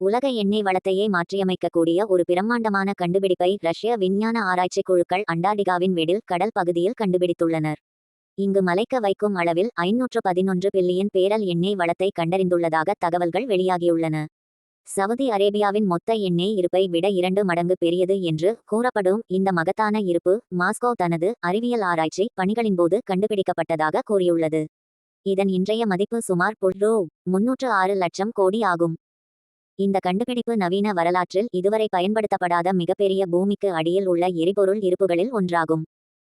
உலக எண்ணெய் வளத்தையே மாற்றியமைக்கக்கூடிய ஒரு பிரம்மாண்டமான கண்டுபிடிப்பை ரஷ்ய விஞ்ஞான ஆராய்ச்சி குழுக்கள் அண்டார்டிகாவின் வெடில் கடல் பகுதியில் கண்டுபிடித்துள்ளனர். இங்கு மலைக்க வைக்கும் அளவில் ஐநூற்று பதினொன்று பில்லியன் பேரல் எண்ணெய் வளத்தை கண்டறிந்துள்ளதாக தகவல்கள் வெளியாகியுள்ளன. சவுதி அரேபியாவின் மொத்த எண்ணெய் இருப்பை விட இரண்டு மடங்கு பெரியது என்று கூறப்படும் இந்த மகத்தான இருப்பு மாஸ்கோ தனது அறிவியல் ஆராய்ச்சி பணிகளின் போது கண்டுபிடிக்கப்பட்டதாக கூறியுள்ளது. இதன் இன்றைய மதிப்பு சுமார் ரூ முன்னூற்று ஆறு லட்சம் கோடி ஆகும். இந்த கண்டுபிடிப்பு நவீன வரலாற்றில் இதுவரை பயன்படுத்தப்படாத மிகப்பெரிய பூமிக்கு அடியில் உள்ள எரிபொருள் இருப்புகளில் ஒன்றாகும்.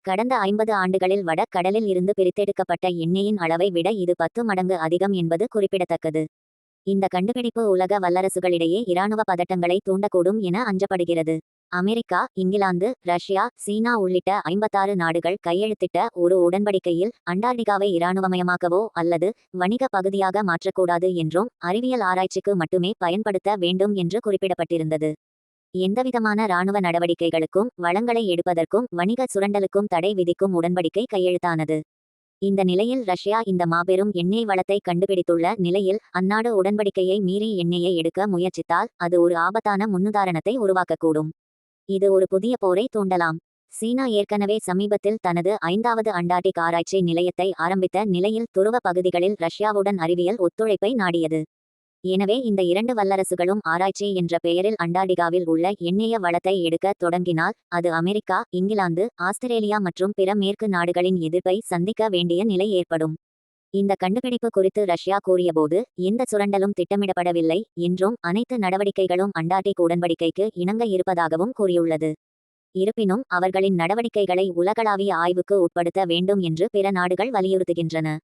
கடந்த ஐம்பது ஆண்டுகளில் வட கடலில் இருந்து பிரித்தெடுக்கப்பட்ட எண்ணெயின் அளவை விட இது பத்து மடங்கு அதிகம் என்பது குறிப்பிடத்தக்கது. இந்த கண்டுபிடிப்பு உலக வல்லரசுகளிடையே இராணுவ பதட்டங்களை தூண்டக்கூடும் என அஞ்சப்படுகிறது. அமெரிக்கா இங்கிலாந்து ரஷ்யா சீனா உள்ளிட்ட ஐம்பத்தாறு நாடுகள் கையெழுத்திட்ட ஒரு உடன்படிக்கையில் அண்டார்டிகாவை இராணுவமயமாக்கவோ அல்லது வணிக பகுதியாக மாற்றக்கூடாது என்றும் அறிவியல் ஆராய்ச்சிக்கு மட்டுமே பயன்படுத்த வேண்டும் என்று குறிப்பிடப்பட்டிருந்தது. எந்தவிதமான இராணுவ நடவடிக்கைகளுக்கும் வளங்களை எடுப்பதற்கும் வணிக சுரண்டலுக்கும் தடை விதிக்கும் உடன்படிக்கை கையெழுத்தானது. இந்த நிலையில் ரஷ்யா இந்த மாபெரும் எண்ணெய் வளத்தை கண்டுபிடித்துள்ள நிலையில் அந்நாடு உடன்படிக்கையை மீறி எண்ணெயை எடுக்க முயற்சித்தால் அது ஒரு ஆபத்தான முன்னுதாரணத்தை உருவாக்கக்கூடும். இது ஒரு புதிய போரை தூண்டலாம். சீனா ஏற்கனவே சமீபத்தில் தனது ஐந்தாவது அண்டார்டிக் ஆராய்ச்சி நிலையத்தை ஆரம்பித்த நிலையில் துருவ பகுதிகளில் ரஷ்யாவுடன் அறிவியல் ஒத்துழைப்பை நாடியது. எனவே இந்த இரண்டு வல்லரசுகளும் ஆராய்ச்சி என்ற பெயரில் அண்டார்டிகாவில் உள்ள எண்ணெய வளத்தை எடுக்க தொடங்கினால் அது அமெரிக்கா இங்கிலாந்து ஆஸ்திரேலியா மற்றும் பிற மேற்கு நாடுகளின் எதிர்ப்பை சந்திக்க வேண்டிய நிலை ஏற்படும். இந்த கண்டுபிடிப்பு குறித்து ரஷ்யா கூறியபோது எந்த சுரண்டலும் திட்டமிடப்படவில்லை என்றும் அனைத்து நடவடிக்கைகளும் அண்டார்டிக் உடன்படிக்கைக்கு இணங்க இருப்பதாகவும் கூறியுள்ளது. இருப்பினும் அவர்களின் நடவடிக்கைகளை உலகளாவிய ஆய்வுக்கு உட்படுத்த வேண்டும் என்று பிற நாடுகள் வலியுறுத்துகின்றன.